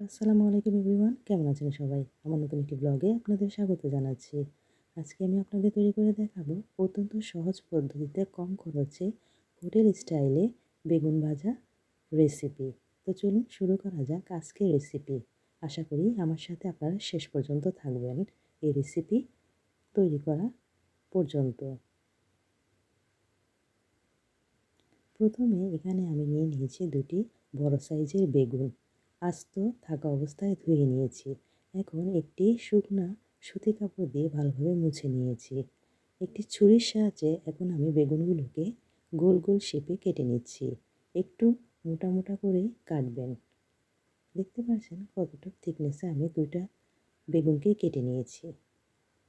আসসালামু আলাইকুম এভরিওয়ান, কেমন আছেন সবাই? আমার নতুন একটি ব্লগে আপনাদের স্বাগত জানাচ্ছি। আজকে আমি আপনাদের তৈরি করে দেখাবো অত্যন্ত সহজ পদ্ধতিতে কম খরচে হোটেল স্টাইলে বেগুন ভাজা রেসিপি তো চলুন শুরু করা যাক আজকের রেসিপি আশা করি আমার সাথে আপনারা শেষ পর্যন্ত থাকবেন এই রেসিপি তৈরি করা পর্যন্ত। প্রথমে এখানে আমি নিয়ে নিয়েছি দুটি বড় সাইজের বেগুন। আস্ত থাকা অবস্থায় ধুয়ে নিয়েছি। এখন একটি শুকনা সুতি কাপড় দিয়ে ভালোভাবে মুছে নিয়েছি। একটি ছুরির সাহায্যে এখন আমি বেগুনগুলোকে গোল গোল শেপে কেটে নিচ্ছি। একটু মোটা মোটা করেই কাটবেন। দেখতে পাচ্ছেন কতটা থিকনেসে আমি দুইটা বেগুনকে কেটে নিয়েছি।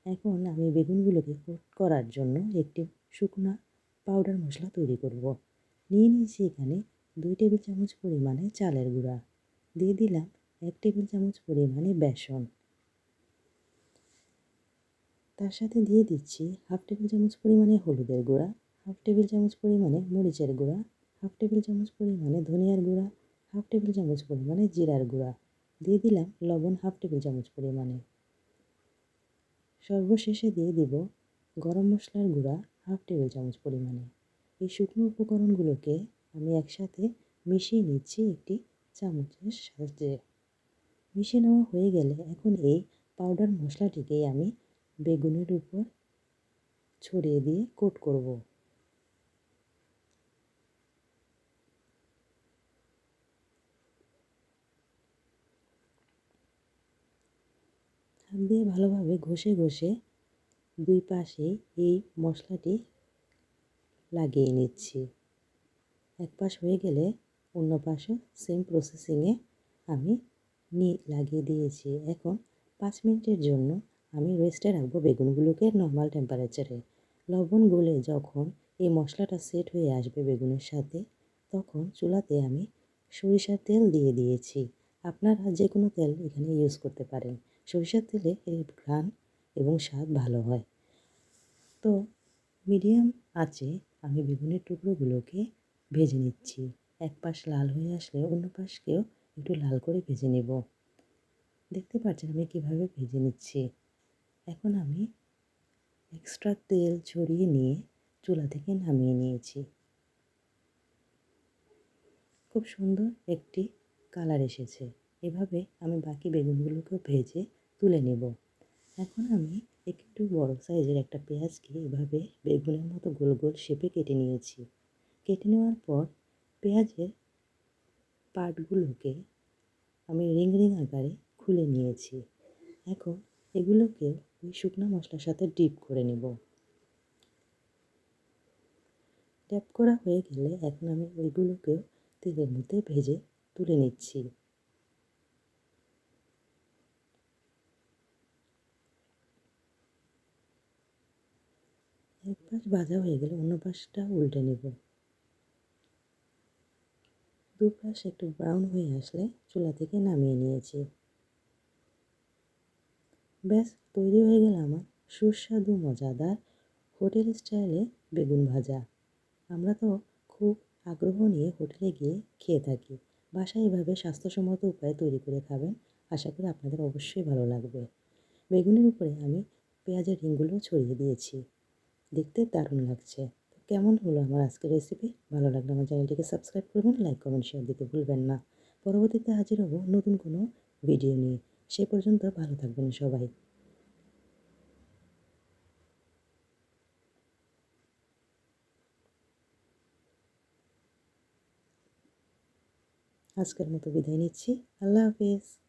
এখন আমি বেগুনগুলোকে কোট করার জন্য একটি শুকনা পাউডার মশলা তৈরি করব। নিয়ে নিয়েছি এখানে দুই টেবিল চামচ পরিমাণে চালের গুঁড়া। দিয়ে দিলাম এক টেবিল চামচ পরিমাণে বেসন। তার সাথে দিয়ে দিচ্ছি হাফ টেবিল চামচ পরিমাণে হলুদের গুঁড়া, হাফ টেবিল চামচ পরিমাণে মরিচের গুঁড়া, হাফ টেবিল চামচ পরিমাণে ধনিয়ার গুঁড়া, হাফ টেবিল চামচ পরিমাণে জিরার গুঁড়া। দিয়ে দিলাম লবণ হাফ টেবিল চামচ পরিমাণে। সর্বশেষে দিয়ে দিব গরম মশলার গুঁড়া হাফ টেবিল চামচ পরিমাণে। এই শুকনো উপকরণগুলোকে আমি একসাথে মিশিয়ে নিচ্ছি একটি চামচের সাহায্যে মিশে নেওয়া হয়ে গেলে এখন এই পাউডার মশলাটিকে আমি বেগুনের উপর ছড়িয়ে দিয়ে কোট করব। হাত দিয়ে ভালোভাবে ঘষে ঘষে দুই পাশে এই মশলাটি লাগিয়ে নিচ্ছি। এক পাশ হয়ে গেলে অন্য পাশও সেম প্রসেসিংয়ে আমি নি লাগিয়ে দিয়েছি। এখন পাঁচ মিনিটের জন্য আমি রেস্টে রাখব বেগুনগুলোকে নর্মাল টেম্পারেচারে লবণ গলে যখন এই মশলাটা সেট হয়ে আসবে বেগুনের সাথে, তখন চুলাতে আমি সরিষার তেল দিয়ে দিয়েছি। আপনারা যে কোনো তেল এখানে ইউজ করতে পারেন। সরিষার তেলে এর ঘ্রাণ এবং স্বাদ ভালো হয়। তো মিডিয়াম আছে আমি বেগুনের টুকরোগুলোকে ভেজে নিচ্ছি। এক পাশ লাল হয়ে আসলে অন্য পাশকেও একটু লাল করে ভেজে নেব। দেখতে পাচ্ছেন আমি কীভাবে ভেজে নিচ্ছি। এখন আমি এক্সট্রা তেল ছড়িয়ে নিয়ে চুলা থেকে নামিয়ে নিয়েছি। খুব সুন্দর একটি কালার এসেছে। এভাবে আমি বাকি বেগুনগুলোকেও ভেজে তুলে নেব। এখন আমি একটু বড় সাইজের একটা পেঁয়াজকে এভাবে বেগুনের মতো গোল গোল শেপে কেটে নিয়েছি। কেটে নেওয়ার পর পেঁয়াজের পার্টগুলোকে আমি রিং রিং আকারে খুলে নিয়েছি। এখন এগুলোকে ওই শুকনো মশলার সাথে ডিপ করে নেব। ট্যাপ করা হয়ে গেলে এখন আমি ওইগুলোকেও তেলের মধ্যে ভেজে তুলে নিচ্ছি। এক পাশ ভাজা হয়ে গেলে অন্য পাশটা উল্টে নেব। দুপাশ একটু ব্রাউন হয়ে আসলে চুলা থেকে নামিয়ে নিয়েছি। ব্যাস, তৈরি হয়ে গেল আমার সুস্বাদু, মজাদার হোটেল স্টাইলে বেগুন ভাজা। আমরা তো খুব আগ্রহ নিয়ে হোটেলে গিয়ে খেয়ে থাকি। বাসায় এভাবে স্বাস্থ্যসম্মত উপায়ে তৈরি করে খাবেন, আশা করি আপনাদের অবশ্যই ভালো লাগবে। বেগুনের উপরে আমি পেঁয়াজের রিংগুলো ছড়িয়ে দিয়েছি। দেখতে দারুণ লাগছে। কেমন হলো আমার আজকের রেসিপি ভালো লাগলে আমার চ্যানেলটিকে সাবস্ক্রাইব করবেন লাইক কমেন্ট শেয়ার দিতে ভুলবেন না। পরবর্তীতে হাজির হব নতুন কোনো ভিডিও নিয়ে। সে পর্যন্ত ভালো থাকবেন সবাই। আজকের মতো বিদায় নিচ্ছি। আল্লাহ হাফিজ।